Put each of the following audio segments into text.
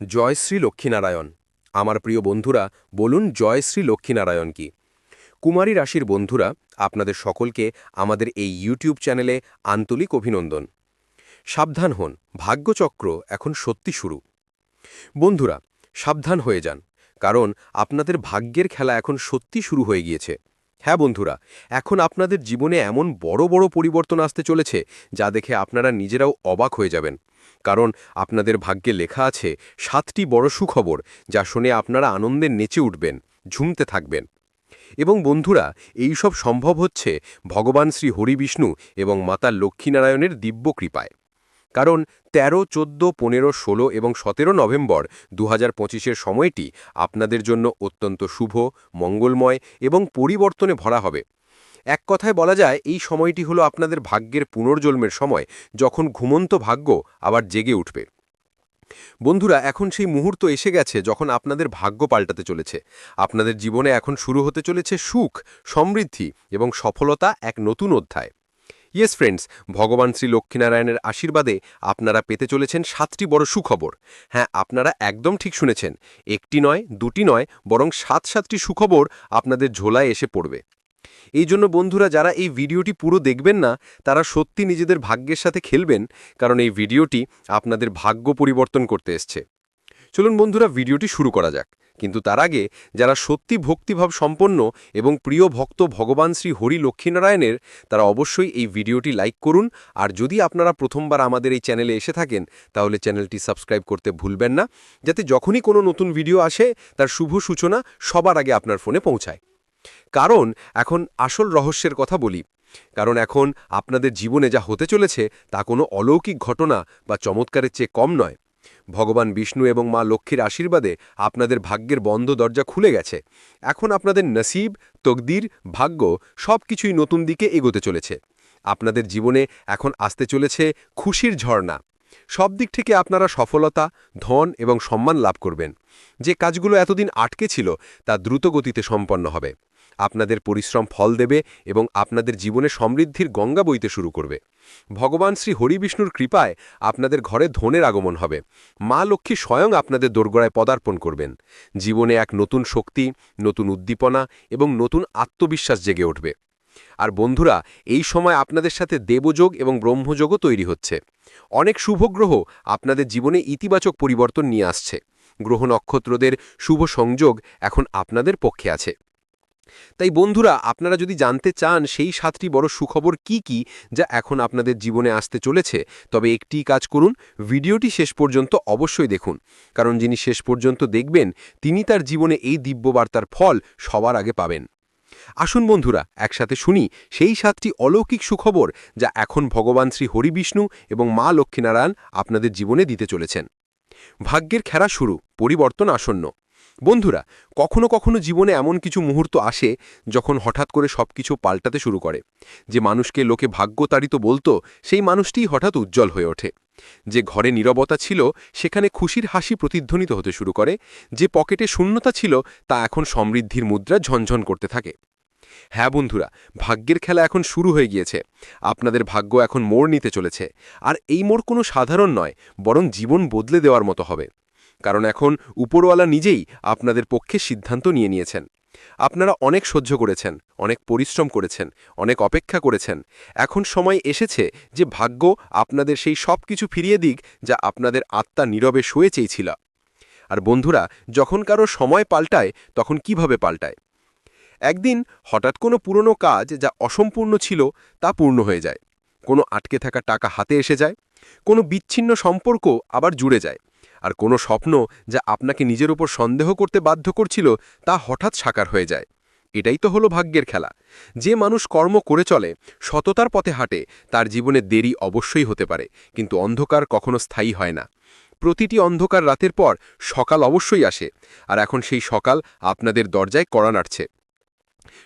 জয় শ্রী লক্ষ্মীনারায়ণ। আমার প্রিয় বন্ধুরা, বলুন জয় শ্রী লক্ষ্মীনারায়ণ কি? কুমারী রাশির বন্ধুরা, আপনাদের সকলকে আমাদের এই ইউটিউব চ্যানেলে আন্তরিক অভিনন্দন। সাবধান হন, ভাগ্যচক্র এখন সত্যি শুরু। বন্ধুরা, সাবধান হয়ে যান, কারণ আপনাদের ভাগ্যের খেলা এখন সত্যি শুরু হয়ে গিয়েছে। হ্যাঁ বন্ধুরা, এখন আপনাদের জীবনে এমন বড় বড় পরিবর্তন আসতে চলেছে যা দেখে আপনারা নিজেরাও অবাক হয়ে যাবেন। কারণ আপনাদের ভাগ্যে লেখা আছে, সাতটি বড় সুখবর যা শুনে আপনারা আনন্দে নেচে উঠবেন, ঝুমতে থাকবেন। এবং বন্ধুরা এই সব সম্ভব হচ্ছে ভগবান শ্রী হরিবিষ্ণু এবং মাতা লক্ষ্মীনারায়ণের দিব্য কৃপায়। কারণ তেরো, চোদ্দ, পনেরো, ষোলো এবং সতেরো নভেম্বর দু হাজার সময়টি আপনাদের জন্য অত্যন্ত শুভ, মঙ্গলময় এবং পরিবর্তনে ভরা হবে। এক কথায় বলা যায়, এই সময়টি হলো আপনাদের ভাগ্যের পুনর্জন্মের সময়, যখন ঘুমন্ত ভাগ্য আবার জেগে উঠবে। বন্ধুরা, এখন সেই মুহূর্ত এসে গেছে যখন আপনাদের ভাগ্য পাল্টাতে চলেছে। আপনাদের জীবনে এখন শুরু হতে চলেছে সুখ, সমৃদ্ধি এবং সফলতা এক নতুন অধ্যায়। ইয়েস ফ্রেন্ডস ভগবান শ্রী লক্ষ্মীনারায়ণের আশীর্বাদে আপনারা পেতে চলেছেন সাতটি বড় সুখবর। হ্যাঁ আপনারা একদম ঠিক শুনেছেন, একটি নয়, দুটি নয়, বরং সাত সাতটি সুখবর আপনাদের ঝোলায় এসে পড়বে। এই জন্য বন্ধুরা, যারা এই ভিডিওটি পুরো দেখবেন না, তারা সত্যি নিজেদের ভাগ্যের সাথে খেলবেন, কারণ এই ভিডিওটি আপনাদের ভাগ্য পরিবর্তন করতে এসছে। চলুন বন্ধুরা, ভিডিওটি শুরু করা যাক। কিন্তু তার আগে যারা সত্যি ভক্তিভাব সম্পন্ন এবং প্রিয় ভক্ত ভগবান শ্রী হরি লক্ষ্মীনারায়ণের, তারা অবশ্যই এই ভিডিওটি লাইক করুন। আর যদি আপনারা প্রথমবার আমাদের এই চ্যানেলে এসে থাকেন, তাহলে চ্যানেলটি সাবস্ক্রাইব করতে ভুলবেন না। যাতে যখনই কোনো নতুন ভিডিও আসে, তার শুভ সূচনা সবার আগে আপনার ফোনে পৌঁছায়। কারণ এখন আসল রহস্যের কথা বলি। কারণ এখন আপনাদের জীবনে যা হতে চলেছে, তা কোনো অলৌকিক ঘটনা বা চমৎকারের চেয়ে কম নয়। ভগবান বিষ্ণু এবং মা লক্ষ্মীর আশীর্বাদে আপনাদের ভাগ্যের বন্ধ দরজা খুলে গেছে। এখন আপনাদের নসিব, তকদির, ভাগ্য সব কিছুই নতুন দিকে এগোতে চলেছে। আপনাদের জীবনে এখন আসতে চলেছে খুশির ঝর্ণা। সব দিক থেকে আপনারা সফলতা, ধন এবং সম্মান লাভ করবেন। যে কাজগুলো এতদিন আটকে ছিল তা দ্রুত গতিতে সম্পন্ন হবে। আপনাদের পরিশ্রম ফল দেবে এবং আপনাদের জীবনে সমৃদ্ধির গঙ্গা বইতে শুরু করবে। ভগবান শ্রী হরিবিষ্ণুর কৃপায় আপনাদের ঘরে ধনের আগমন হবে। মা লক্ষ্মী স্বয়ং আপনাদের দোরগোড়ায় পদার্পণ করবেন। জীবনে এক নতুন শক্তি, নতুন উদ্দীপনা এবং নতুন আত্মবিশ্বাস জেগে উঠবে। আর বন্ধুরা, এই সময় আপনাদের সাথে দেবযোগ এবং ব্রহ্মযোগও তৈরি হচ্ছে। অনেক শুভগ্রহ আপনাদের জীবনে ইতিবাচক পরিবর্তন নিয়ে আসছে। গ্রহ নক্ষত্রদের শুভ সংযোগ এখন আপনাদের পক্ষে আছে। তাই বন্ধুরা, আপনারা যদি জানতে চান সেই সাতটি বড় সুখবর কি কি যা এখন আপনাদের জীবনে আসতে চলেছে, তবে একটি কাজ করুন, ভিডিওটি শেষ পর্যন্ত অবশ্যই দেখুন। কারণ যিনি শেষ পর্যন্ত দেখবেন, তিনি তার জীবনে এই দিব্যবার্তার ফল সবার আগে পাবেন। আসুন বন্ধুরা, একসাথে শুনি সেই সাতটি অলৌকিক সুখবর যা এখন ভগবান শ্রী হরিবিষ্ণু এবং মা লক্ষ্মীনারায়ণ আপনাদের জীবনে দিতে চলেছেন। ভাগ্যের খেলা শুরু, পরিবর্তন আসন্ন। বন্ধুরা, কখনো কখনো জীবনে এমন কিছু মুহূর্ত আসে যখন হঠাৎ করে সব কিছু পাল্টাতে শুরু করে। যে মানুষকে লোকে ভাগ্যতাড়িত বলতো, সেই মানুষটিই হঠাৎ উজ্জ্বল হয়ে ওঠে। যে ঘরে নীরবতা ছিল, সেখানে খুশির হাসি প্রতিধ্বনিত হতে শুরু করে। যে পকেটে শূন্যতা ছিল, তা এখন সমৃদ্ধির মুদ্রা ঝনঝন করতে থাকে। হ্যাঁ বন্ধুরা, ভাগ্যের খেলা এখন শুরু হয়ে গিয়েছে। আপনাদের ভাগ্য এখন মোড় নিতে চলেছে। আর এই মোড় কোনো সাধারণ নয়, বরং জীবন বদলে দেওয়ার মতো হবে। কারণ এখন উপরওয়ালা নিজেই আপনাদের পক্ষে সিদ্ধান্ত নিয়ে নিয়েছেন। আপনারা অনেক সহ্য করেছেন, অনেক পরিশ্রম করেছেন, অনেক অপেক্ষা করেছেন। এখন সময় এসেছে যে ভাগ্য আপনাদের সেই সব কিছু ফিরিয়ে দিক যা আপনাদের আত্মা নীরবে শুয়ে চেয়েছিল। আর বন্ধুরা, যখন কারও সময় পাল্টায়, তখন কীভাবে পাল্টায়? একদিন হঠাৎ কোনো পুরনো কাজ যা অসম্পূর্ণ ছিল তা পূর্ণ হয়ে যায়। কোনো আটকে থাকা টাকা হাতে এসে যায়, কোনো বিচ্ছিন্ন সম্পর্ক আবার জুড়ে যায়। আর কোনো স্বপ্ন যা আপনাকে নিজের উপর সন্দেহ করতে বাধ্য করছিল তা হঠাৎ সাকার হয়ে যায়। এটাই তো হলো ভাগ্যের খেলা। যে মানুষ কর্ম করে চলে, সততার পথে হাঁটে, তার জীবনে দেরি অবশ্যই হতে পারে, কিন্তু অন্ধকার কখনো স্থায়ী হয় না। প্রতিটি অন্ধকার রাতের পর সকাল অবশ্যই আসে, আর এখন সেই সকাল আপনাদের দরজায় কড়া নাড়ছে।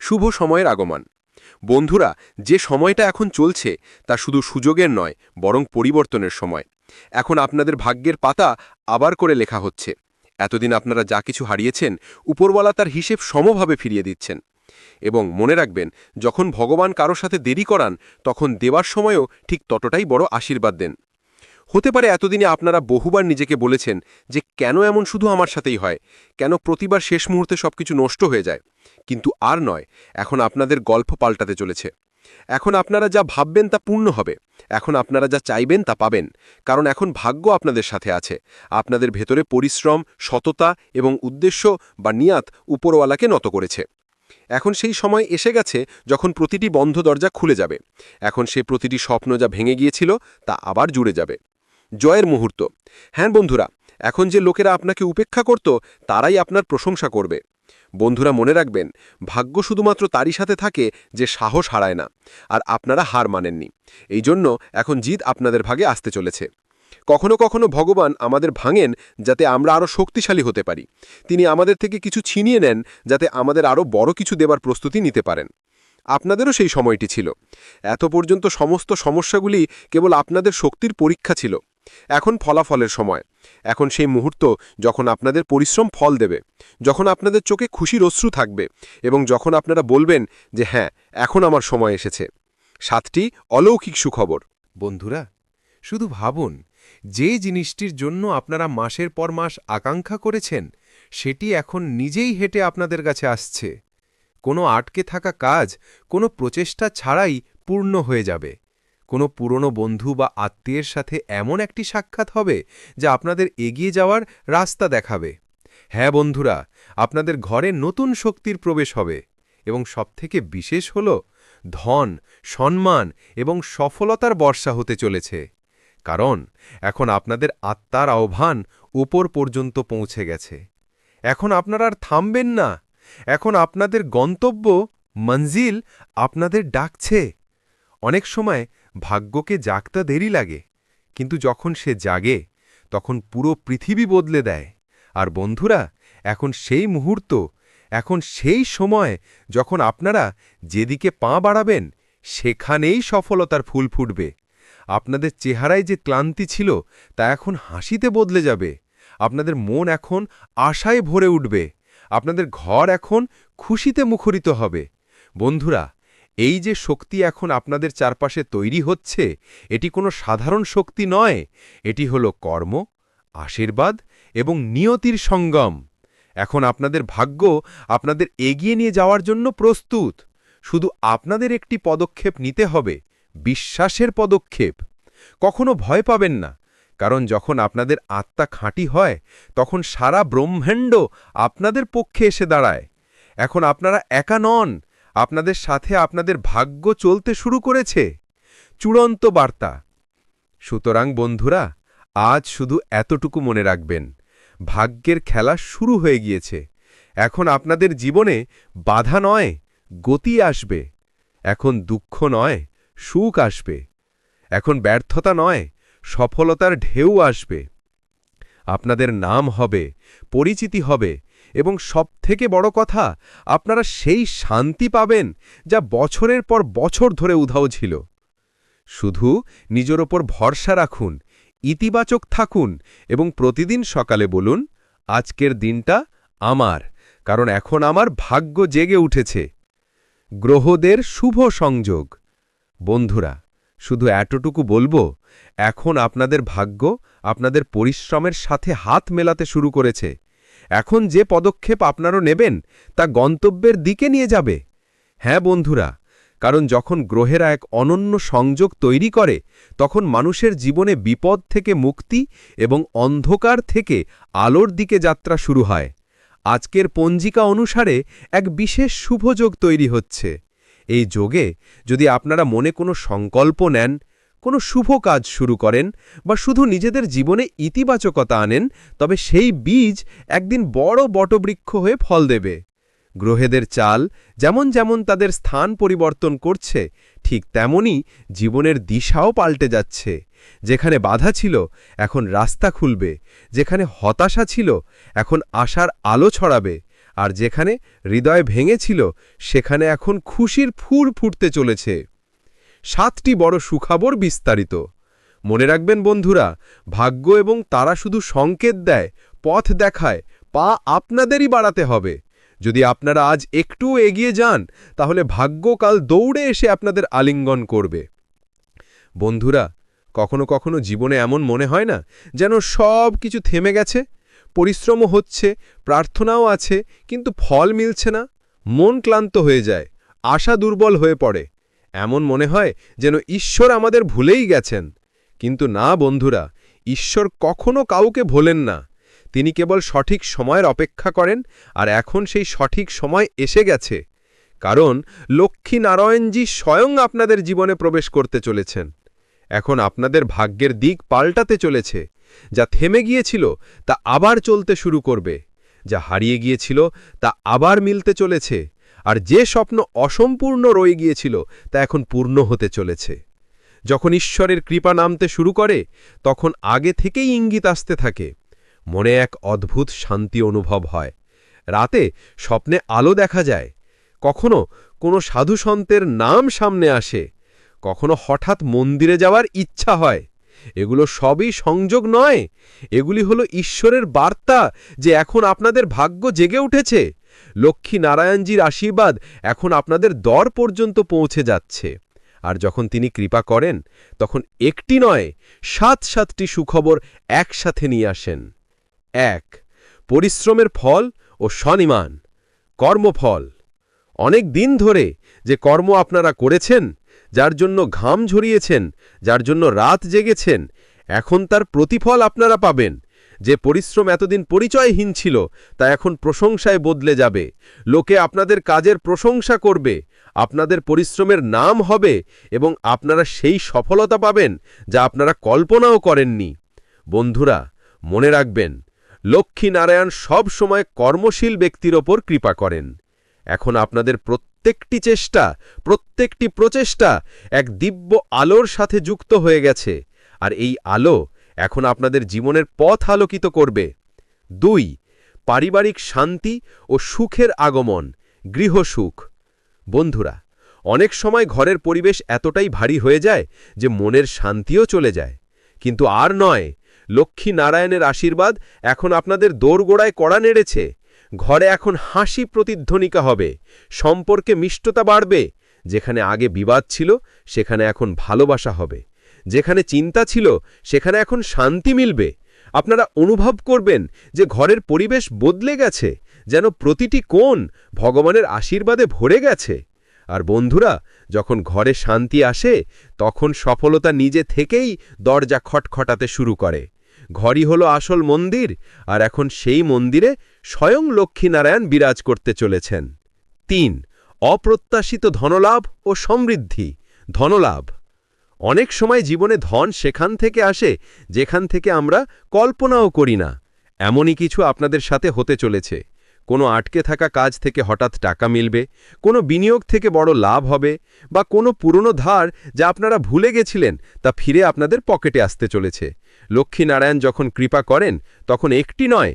শুভ সময়ের আগমন। বন্ধুরা, যে সময়টা এখন চলছে, তা শুধু সুযোগের নয়, বরং পরিবর্তনের সময়। এখন আপনাদের ভাগ্যের পাতা আবার করে লেখা হচ্ছে। এতদিন আপনারা যা কিছু হারিয়েছেন, উপরওয়ালা তার হিসেব সমভাবে ফিরিয়ে দিচ্ছেন। এবং মনে রাখবেন, যখন ভগবান কারও সাথে দেরি করান, তখন দেওয়ার সময়ও ঠিক ততটাই বড় আশীর্বাদ দেন। হতে পারে এতদিনে আপনারা বহুবার নিজেকে বলেছেন যে, কেন এমন শুধু আমার সাথেই হয়? কেন প্রতিবার শেষ মুহূর্তে সবকিছু নষ্ট হয়ে যায়? কিন্তু আর নয়, এখন আপনাদের গল্প পাল্টাতে চলেছে। এখন আপনারা যা ভাববেন তা পূর্ণ হবে। এখন আপনারা যা চাইবেন তা পাবেন। কারণ এখন ভাগ্য আপনাদের সাথে আছে। আপনাদের ভেতরে পরিশ্রম, সততা এবং উদ্দেশ্য বা নিয়াত উপরওয়ালাকে নত করেছে। এখন সেই সময় এসে গেছে যখন প্রতিটি বন্ধ দরজা খুলে যাবে। এখন সে প্রতিটি স্বপ্ন যা ভেঙে গিয়েছিল তা আবার জুড়ে যাবে। জয়ের মুহূর্ত। হ্যাঁ বন্ধুরা, এখন যে লোকেরা আপনাকে উপেক্ষা করত, তারাই আপনার প্রশংসা করবে। বন্ধুরা মনে রাখবেন, ভাগ্য শুধুমাত্র তারই সাথে থাকে যে সাহস হারায় না, আর আপনারা হার মানেননি। এই জন্য এখন জিত আপনাদের ভাগে আসতে চলেছে। কখনো কখনো ভগবান আমাদের ভাঙেন যাতে আমরা আরও শক্তিশালী হতে পারি। তিনি আমাদের থেকে কিছু ছিনিয়ে নেন যাতে আমাদের আরও বড় কিছু দেবার প্রস্তুতি নিতে পারেন। আপনাদেরও সেই সময়টি ছিল। এত পর্যন্ত সমস্ত সমস্যাগুলি কেবল আপনাদের শক্তির পরীক্ষা ছিল। এখন ফলাফলের সময়। এখন সেই মুহূর্ত যখন আপনাদের পরিশ্রম ফল দেবে, যখন আপনাদের চোখে খুশির অশ্রু থাকবে এবং যখন আপনারা বলবেন যে হ্যাঁ এখন আমার সময় এসেছে। সাতটি অলৌকিক সুখবর। বন্ধুরা, শুধু ভাবুন, যে জিনিসটির জন্য আপনারা মাসের পর মাস আকাঙ্ক্ষা করেছেন, সেটি এখন নিজেই হেঁটে আপনাদের কাছে আসছে। কোনো আটকে থাকা কাজ, কোনো প্রচেষ্টা ছাড়াই পূর্ণ হয়ে যাবে। কোনো পুরনো বন্ধু বা আত্মীয়ের সাথে এমন একটি সাক্ষাৎ হবে যা আপনাদের এগিয়ে যাওয়ার রাস্তা দেখাবে। হ্যাঁ বন্ধুরা, আপনাদের ঘরে নতুন শক্তির প্রবেশ হবে এবং সবথেকে বিশেষ হল ধন, সম্মান এবং সফলতার বর্ষা হতে চলেছে। কারণ এখন আপনাদের আত্মার আহ্বান উপর পর্যন্ত পৌঁছে গেছে। এখন আপনারা আর থামবেন না। এখন আপনাদের গন্তব্য, মঞ্জিল আপনাদের ডাকছে। অনেক সময় ভাগ্যকে জাগতা দেরি লাগে। কিন্তু যখন সে জাগে, তখন পুরো পৃথিবী বদলে দেয়। আর বন্ধুরা, এখন সেই মুহূর্ত, এখন সেই সময় যখন আপনারা যেদিকে পা বাড়াবেন, সেখানেই সফলতার ফুল ফুটবে। আপনাদের চেহারায় যে ক্লান্তি ছিল, তা এখন হাসিতে বদলে যাবে। আপনাদের মন এখন আশায় ভরে উঠবে। আপনাদের ঘর এখন খুশিতে মুখরিত হবে। বন্ধুরা এই যে শক্তি এখন আপনাদের চারপাশে তৈরি হচ্ছে, এটি কোনো সাধারণ শক্তি নয়। এটি হল কর্ম, আশীর্বাদ এবং নিয়তির সঙ্গম। এখন আপনাদের ভাগ্য আপনাদের এগিয়ে নিয়ে যাওয়ার জন্য প্রস্তুত। শুধু আপনাদের একটি পদক্ষেপ নিতে হবে, বিশ্বাসের পদক্ষেপ। কখনো ভয় পাবেন না, কারণ যখন আপনাদের আত্মা খাঁটি হয়, তখন সারা ব্রহ্মাণ্ড আপনাদের পক্ষে এসে দাঁড়ায়। এখন আপনারা একা নন আপনাদের সাথে আপনাদের ভাগ্য চলতে শুরু করেছে। চূড়ান্ত বার্তা। সুতরাং বন্ধুরা, আজ শুধু এতটুকু মনে রাখবেন, ভাগ্যের খেলা শুরু হয়ে গিয়েছে। এখন আপনাদের জীবনে বাধা নয়, গতি আসবে। এখন দুঃখ নয়, সুখ আসবে। এখন ব্যর্থতা নয়, সফলতার ঢেউ আসবে। আপনাদের নাম হবে, পরিচিতি হবে এবং সবথেকে বড় কথা, আপনারা সেই শান্তি পাবেন যা বছরের পর বছর ধরে উধাও ছিল। শুধু নিজের ওপর ভরসা রাখুন, ইতিবাচক থাকুন এবং প্রতিদিন সকালে বলুন, আজকের দিনটা আমার, কারণ এখন আমার ভাগ্য জেগে উঠেছে। গ্রহদের শুভ সংযোগ। বন্ধুরা, শুধু এতটুকু বলব, এখন আপনাদের ভাগ্য আপনাদের পরিশ্রমের সাথে হাত মেলাতে শুরু করেছে। এখন যে পদক্ষেপ আপনারও নেবেন, তা গন্তব্যের দিকে নিয়ে যাবে। হ্যাঁ বন্ধুরা, কারণ যখন গ্রহেরা এক অনন্য সংযোগ তৈরি করে, তখন মানুষের জীবনে বিপদ থেকে মুক্তি এবং অন্ধকার থেকে আলোর দিকে যাত্রা শুরু হয়। আজকের পঞ্জিকা অনুসারে এক বিশেষ শুভযোগ তৈরি হচ্ছে। এই যোগে যদি আপনারা মনে কোনো সংকল্প নেন কোনো শুভ কাজ শুরু করেন বা শুধু নিজেদের জীবনে ইতিবাচকতা আনেন, তবে সেই বীজ একদিন বড় বটবৃক্ষ হয়ে ফল দেবে। গ্রহেদের চাল যেমন যেমন তাদের স্থান পরিবর্তন করছে, ঠিক তেমনি জীবনের দিশাও পাল্টে যাচ্ছে। যেখানে বাধা ছিল, এখন রাস্তা খুলবে। যেখানে হতাশা ছিল, এখন আশার আলো ছড়াবে। আর যেখানে হৃদয় ভেঙেছিল, সেখানে এখন খুশির ফুর ফুটতে চলেছে। সাতটি বড় সুখবর বিস্তারিত। মনে রাখবেন বন্ধুরা, ভাগ্য এবং তারা শুধু সংকেত দেয়, পথ দেখায়, পা আপনাদেরই বাড়াতে হবে। যদি আপনারা আজ একটু এগিয়ে যান, তাহলে ভাগ্যকাল দৌড়ে এসে আপনাদের আলিঙ্গন করবে। বন্ধুরা, কখনো কখনো জীবনে এমন মনে হয় না, যেন সব কিছু থেমে গেছে। পরিশ্রমও হচ্ছে, প্রার্থনাও আছে, কিন্তু ফল মিলছে না। মন ক্লান্ত হয়ে যায়, আশা দুর্বল হয়ে পড়ে। এমন মনে হয় যেন ঈশ্বর আমাদের ভুলেই গেছেন। কিন্তু না, বন্ধুরা, ঈশ্বর কখনো কাউকে ভোলেন না। তিনি কেবল সঠিক সময়ের অপেক্ষা করেন আর এখন সেই সঠিক সময় এসে গেছে। কারণ লক্ষ্মী নারায়ণজি স্বয়ং আপনাদের জীবনে প্রবেশ করতে চলেছেন। এখন আপনাদের ভাগ্যের দিক পাল্টাতে চলেছে। যা থেমে গিয়েছিল, তা আবার চলতে শুরু করবে। যা হারিয়ে গিয়েছিল, তা আবার মিলতে চলেছে। আর যে স্বপ্ন অসম্পূর্ণ রয়ে গিয়েছিল তা এখন পূর্ণ হতে চলেছে। যখন ঈশ্বরের কৃপা নামতে শুরু করে, তখন আগে থেকেই ইঙ্গিত আসতে থাকে। মনে এক অদ্ভুত শান্তি অনুভব হয়। রাতে স্বপ্নে আলো দেখা যায়। কখনো কোনো সাধুসন্তের নাম সামনে আসে। কখনো হঠাৎ মন্দিরে যাওয়ার ইচ্ছা হয়। এগুলো সবই সংযোগ নয়। এগুলি হলো ঈশ্বরের বার্তা যে এখন আপনাদের ভাগ্য জেগে উঠেছে। লক্ষ্মী নারায়ণজির আশীর্বাদ এখন আপনাদের দর পর্যন্ত পৌঁছে যাচ্ছে। আর যখন তিনি কৃপা করেন, তখন একটি নয়, সাত সাতটি সুখবর একসাথে নিয়ে আসেন। এক, পরিশ্রমের ফল ও স্বনিমান কর্মফল। অনেক দিন ধরে যে কর্ম আপনারা করেছেন, যার জন্য ঘাম ঝরিয়েছেন, যার জন্য রাত জেগেছেন, এখন তার প্রতিফল আপনারা পাবেন। যে পরিশ্রম এতদিন পরিচয়হীন ছিল, তা এখন প্রশংসায় বদলে যাবে। লোকে আপনাদের কাজের প্রশংসা করবে, আপনাদের পরিশ্রমের নাম হবে, এবং আপনারা সেই সফলতা পাবেন যা আপনারা কল্পনাও করেননি। বন্ধুরা, মনে রাখবেন লক্ষ্মী নারায়ণ সব সময় কর্মশীল ব্যক্তির ওপর কৃপা করেন। এখন আপনাদের প্রত্যেকটি চেষ্টা, প্রত্যেকটি প্রচেষ্টা এক দিব্য আলোর সাথে যুক্ত হয়ে গেছে, আর এই আলো এখন আপনাদের জীবনের পথ আলোকিত করবে। দুই, পারিবারিক শান্তি ও সুখের আগমন গৃহসুখ বন্ধুরা, অনেক সময় ঘরের পরিবেশ এতটাই ভারী হয়ে যায় যে মনের শান্তিও চলে যায়। কিন্তু আর নয় লক্ষ্মী নারায়ণের আশীর্বাদ এখন আপনাদের দোরগোড়ায় কড়া নেড়েছে। ঘরে এখন হাসি প্রতিধ্বনিকা হবে, সম্পর্কে মিষ্টতা বাড়বে, যেখানে আগে বিবাদ ছিল, সেখানে এখন ভালোবাসা হবে। যেখানে চিন্তা ছিল, সেখানে এখন শান্তি মিলবে। আপনারা অনুভব করবেন যে ঘরের পরিবেশ বদলে গেছে, যেন প্রতিটি কোণ ভগবানের আশীর্বাদে ভরে গেছে। আর বন্ধুরা, যখন ঘরে শান্তি আসে, তখন সফলতা নিজে থেকেই দরজা খটখটাতে শুরু করে। ঘরই হলো আসল মন্দির, আর এখন সেই মন্দিরে স্বয়ং লক্ষ্মীনারায়ণ বিরাজ করতে চলেছেন। তিন, অপ্রত্যাশিত ধনলাভ ও সমৃদ্ধি। ধনলাভ। অনেক সময় জীবনে ধন সেখান থেকে আসে, যেখান থেকে আমরা কল্পনাও করি না। এমনই কিছু আপনাদের সাথে হতে চলেছে। কোনো আটকে থাকা কাজ থেকে হঠাৎ টাকা মিলবে, কোনো বিনিয়োগ থেকে বড় লাভ হবে, বা কোনো পুরনো ধার যা আপনারা ভুলে গেছিলেন তা ফিরে আপনাদের পকেটে আসতে চলেছে। লক্ষ্মীনারায়ণ যখন কৃপা করেন, তখন একটি নয়